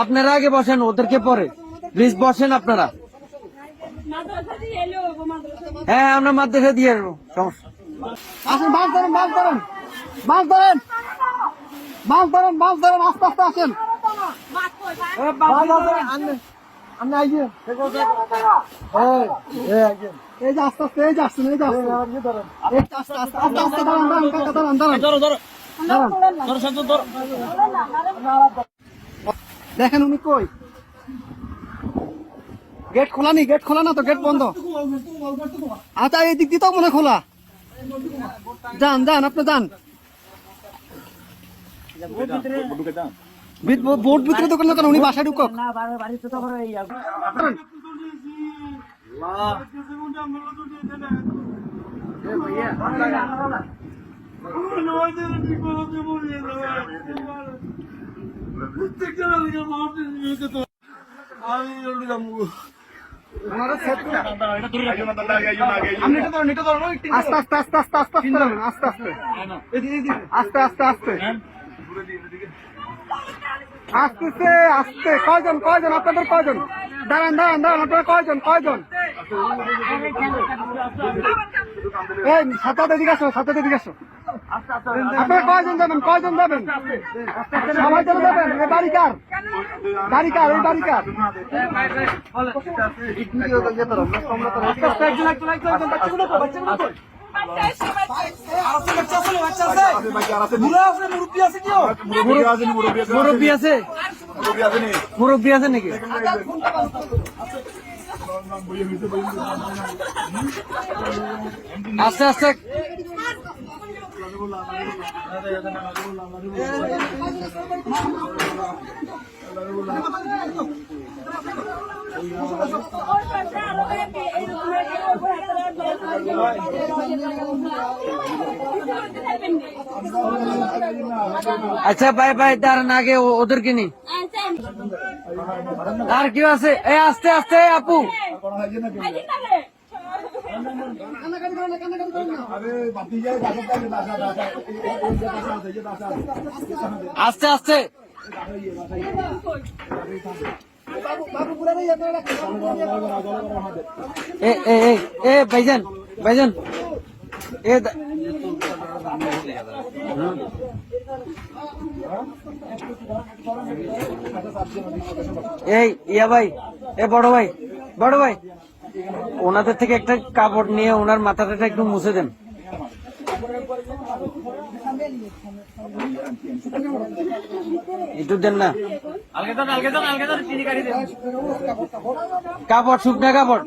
আপনারা আগে বসেন ওদেরকে পরে। প্লিজ বসেন আপনারা। মাদ্রাসা দিয়ে এলো মাদ্রাসা হ্যাঁ আমরা মাদ্রাসা দিয়ে আসব সমস্যা। আসেন মাছ ধরেন মাছ ধরেন। মাছ ধরেন। মাছ ধরেন মাছ ধরেন আস্তে আস্তে আসেন। আপনি আইছেন এই যে আস্তে আস্তে এই যে আসছেন এই আস্তে আস্তে আস্তে আস্তে দাঁড়ান দাঁড়ান কাকা দাঁড়ান দাঁড়ান ধরো ধরো দাঁড়ান ধরো শান্ত ধরো। দেখেন উনি কই? গেট খোলা নি গেট খোলা না তো গেট বন্ধ। আচ্ছা এই দিক দিয়ে তো মনে খোলা। যান যান আপনি যান। বোর্ড ভিতরে দোকান দোকান উনি বাসায় ঢুকক। দাঁড়ান। আস্তে আস্তে আস্তে আস্তে আস্তে আস্তে আস্তে আস্তে আস্তে আস্তে আস্তে আসতেছে আসতে কয়জন কয়জন আপনাদের কয়জন দাঁড়ান দাঁড়ান দাঁড়ান আপনারা কয়জন কয়জন এই সাতাত এদিকে আসো সাতাত এদিকে আসো। কয়জন যাবেন? কয়জন যাবেন? যাবেন? মুরব্বী আছে? মুরব্বী আছে নাকি? আস্তে আস্তে। আচ্ছা বাই বাই দাঁড়ান আগে ও- ওদেরকে নি আর কেউ আছে এ আস্তে আস্তে আপু কান্নাকাটি করো না, কান্নাকাটি করো না। আস্তে আস্তে বাবু বাবু বুড়া নেই আপনারা রাখেন, বাবু বুড়া নেই আস্তে এ এ এই, ইয়া ভাই, এ বড় ভাই বড় ভাই। ওনাদের থেকে একটা কাপড় নিয়ে ওনার মাথাটা একটু মুছে দেন। একটু দেন না। কাপড় শুকনা কাপড়।